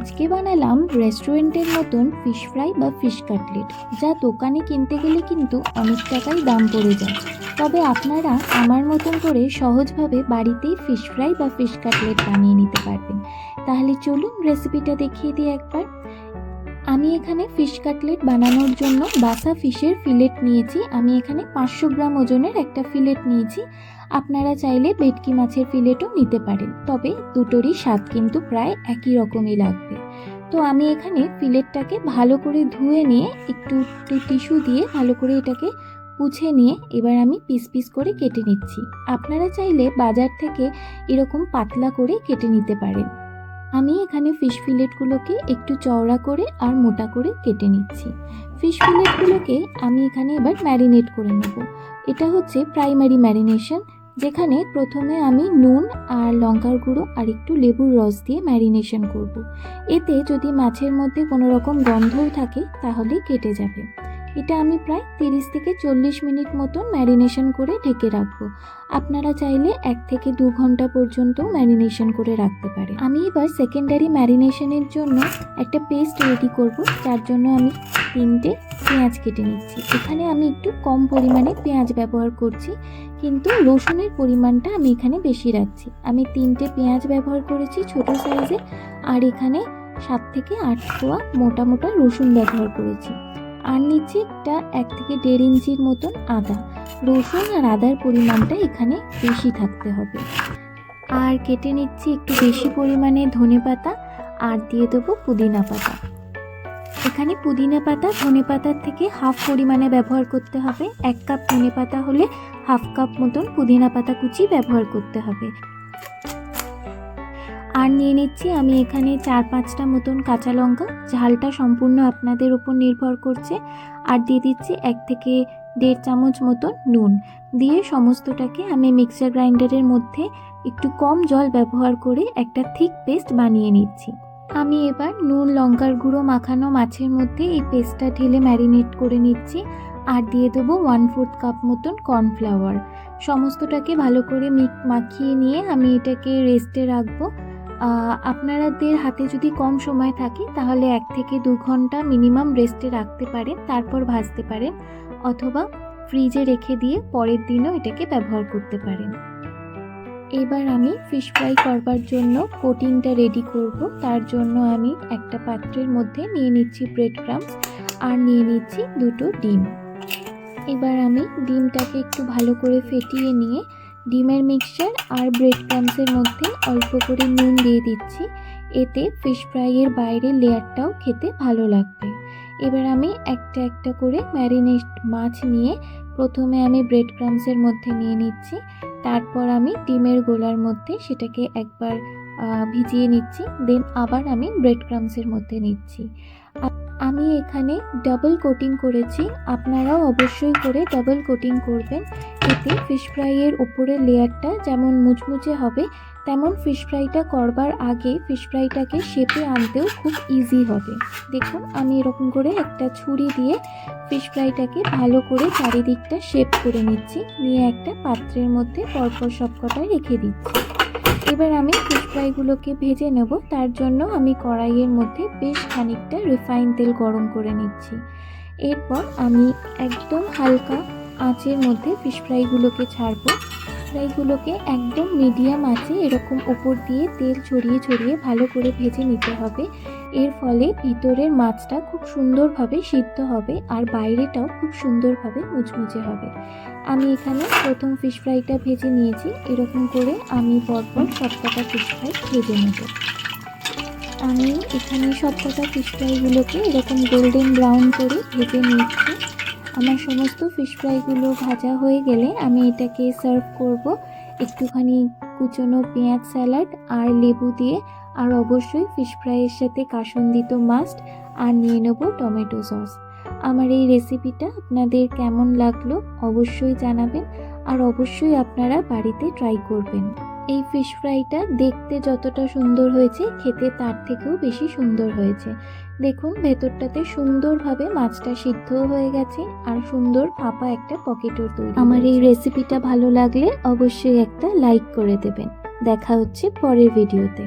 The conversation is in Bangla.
আজকে বানালাম রেস্টুরেন্টের মতন ফিশ ফ্রাই বা ফিশ কাটলেট যা দোকানে কিনতে গেলে কিন্তু অনেক টাকাই দাম পড়ে যায়। তবে আপনারা আমার মতন করে সহজভাবে বাড়িতেই ফিশ ফ্রাই বা ফিশ কাটলেট বানিয়ে নিতে পারবেন। তাহলে চলুন রেসিপিটা দেখিয়ে দিই একবার। আমি এখানে ফিশ কাটলেট বানানোর জন্য বাসা ফিশের ফিলেট নিয়েছি। আমি এখানে পাঁচশো গ্রাম ওজনের একটা ফিলেট নিয়েছি। আপনারা চাইলে ভেটকি মাছের ফিলেটও নিতে পারেন, তবে দুটোরই স্বাদ কিন্তু প্রায় একই রকমই লাগবে। তো আমি এখানে ফিলেটটাকে ভালো করে ধুয়ে নিয়ে, একটু একটু টিস্যু দিয়ে ভালো করে এটাকে পুছে নিয়ে এবার আমি পিস পিস করে কেটে নিচ্ছি। আপনারা চাইলে বাজার থেকে এরকম পাতলা করে কেটে নিতে পারেন। আমি এখানে ফিশ ফিলেটগুলোকে একটু চওড়া করে আর মোটা করে কেটে নিচ্ছি। ফিশ ফিলেটগুলোকে আমি এখানে এবার ম্যারিনেট করে নেব। এটা হচ্ছে প্রাইমারি ম্যারিনেশন যেখানে প্রথমে আমি নুন আর লঙ্কার গুঁড়ো আর একটু লেবুর রস দিয়ে ম্যারিনেশন করব। এতে যদি মাছের মধ্যে কোনো রকম গন্ধও থাকে, তাহলে কেটে যাবে। এটা আমি প্রায় তিরিশ থেকে চল্লিশ মিনিট মতন ম্যারিনেশন করে ঢেকে রাখব। আপনারা চাইলে এক থেকে দু ঘণ্টা পর্যন্ত ম্যারিনেশন করে রাখতে পারেন। আমি এবার সেকেন্ডারি ম্যারিনেশনের জন্য একটা পেস্ট রেডি করব, যার জন্য আমি তিনটে পেঁয়াজ কেটে নিচ্ছি। এখানে আমি একটু কম পরিমাণে পেঁয়াজ ব্যবহার করছি কিন্তু রসুনের পরিমাণটা আমি এখানে বেশি রাখছি। আমি তিনটে পেঁয়াজ ব্যবহার করেছি ছোট সাইজে, আর এখানে সাত থেকে আট কোয়া মোটা মোটা রসুন ব্যবহার করেছি। আর নিচে একটা এক থেকে দেড় ইঞ্চির মতন আদা। রসুন আর আদার পরিমাণটা এখানে বেশি থাকতে হবে। আর কেটে নিচ্ছি একটু বেশি পরিমাণে ধনে পাতা আর দিয়ে দেবো পুদিনা পাতা। এখানে পুদিনা পাতা, ধনে পাতার থেকে হাফ পরিমাণে ব্যবহার করতে হবে। এক কাপ ধনে পাতা হলে হাফ কাপ মতন পুদিনা পাতা কুচি ব্যবহার করতে হবে। আর নিয়ে নিচ্ছি আমি এখানে চার পাঁচটা মতন কাঁচা লঙ্কা। ঝালটা সম্পূর্ণ আপনাদের উপর নির্ভর করছে। আর দিয়ে দিচ্ছি এক থেকে দেড় চামচ মতন নুন। দিয়ে সমস্তটাকে আমি মিক্সার গ্রাইন্ডারের মধ্যে একটু কম জল ব্যবহার করে একটা থিক পেস্ট বানিয়ে নিচ্ছি। আমি এবার নুন লঙ্কার গুঁড়ো মাখানো মাছের মধ্যে এই পেস্টটা ঢেলে ম্যারিনেট করে নিচ্ছি আর দিয়ে দেবো ওয়ান ফোর্থ কাপ মতন কর্নফ্লাওয়ার সমস্তটাকে ভালো করে মিক মাখিয়ে নিয়ে আমি এটাকে রেস্টে রাখব। আহ, আপনাদের হাতে যদি কম সময় থাকে তাহলে এক থেকে দু ঘণ্টা মিনিমাম রেস্টে রাখতে পারেন তারপর ভাজতে পারেন অথবা ফ্রিজে রেখে দিয়ে পরের দিনও এটাকে ব্যবহার করতে পারেন। এবার আমি ফিশ ফ্রাই করবার জন্য কোটিংটা রেডি করব। তার জন্য আমি একটা পাত্রের মধ্যে নিয়ে নিচ্ছি ব্রেড ক্রামস আর নিয়ে নিচ্ছি দুটো ডিম। এবার আমি ডিমটাকে একটু ভালো করে ফেটিয়ে নিয়ে ডিমের মিক্সচার আর ব্রেড ক্রামসের মধ্যে অল্প করে নুন দিয়ে দিচ্ছি। এতে ফিশ ফ্রাইয়ের বাইরের লেয়ারটাও খেতে ভালো লাগবে। এবার আমি একটা একটা করে ম্যারিনেট মাছ নিয়ে প্রথমে আমি ব্রেড ক্রামসের মধ্যে নিয়ে নিচ্ছি। তারপর আমি ডিমের গোলার মধ্যে সেটাকে একবার ভিজিয়ে নিচ্ছি। দেন আবার আমি ব্রেড ক্রামসের মধ্যে নিচ্ছি। আমি এখানে ডাবল কোটিং করেছি। আপনারাও অবশ্যই করে ডাবল কোটিং করবেন। এতে ফিশ ফ্রাইয়ের ওপরের লেয়ারটা যেমন মুচমুচে হবে, তেমন ফিশ ফ্রাইটা করবার আগে ফিশ ফ্রাইটাকে শেপে আনতেও খুব ইজি হবে। দেখুন, আমি এরকম করে একটা ছুরি দিয়ে ফিশ ফ্রাইটাকে ভালো করে চারিদিকটা শেপ করে নিচ্ছি। নিয়ে একটা পাত্রের মধ্যে পরপর সবকটা রেখে দিচ্ছি। এবার আমি ফিশ ফ্রাইগুলোকে ভেজে নেব। তার জন্য আমি কড়াইয়ের মধ্যে বেশ খানিকটা রিফাইন তেল গরম করে নিচ্ছি। এরপর আমি একদম হালকা আঁচের মধ্যে ফিশ ফ্রাইগুলোকে ছাড়বো। ফ্রাইগুলোকে একদম মিডিয়াম আঁচে এরকম উপর দিয়ে তেল ছড়িয়ে ছড়িয়ে ভালো করে ভেজে নিতে হবে। এর ফলে ভিতরের মাছটা খুব সুন্দরভাবে সিদ্ধ হবে আর বাইরেটাও খুব সুন্দরভাবে মুচমুচে হবে। আমি এখানে প্রথম ফিশ ফ্রাইটা ভেজে নিয়েছি। এরকম করে আমি পরপর সবকটা ফিশ ফ্রাই ভেজে নেব। আমি এখানে সবকটা ফিশ ফ্রাইগুলোকে এরকম গোল্ডেন ব্রাউন করে ভেজে নিচ্ছি। আমার সমস্ত ফিশ ফ্রাইগুলো ভাজা হয়ে গেলে আমি এটাকে সার্ভ করব। একটুখানি কুচনো পেঁয়াজ স্যালাড আর লেবু দিয়ে আর অবশ্যই ফিশ ফ্রাইয়ের সাথে কাসন্দি তো মাস্ট আর নিয়ে নেব টমেটো সস আমার এই রেসিপিটা আপনাদের কেমন লাগল অবশ্যই জানাবেন আর অবশ্যই আপনারা বাড়িতে ট্রাই করবেন। এই ফিশ ফ্রাইটা দেখতে যতটা সুন্দর হয়েছে খেতে তার থেকেও বেশি সুন্দর হয়েছে। দেখুন ভেতরটাতে সুন্দরভাবে মাছটা সিদ্ধ হয়ে গেছে আর সুন্দর ফাঁপা একটা পকেটও তৈরি আমার এই রেসিপিটা ভালো লাগলে অবশ্যই একটা লাইক করে দেবেন। দেখা হচ্ছে পরের ভিডিওতে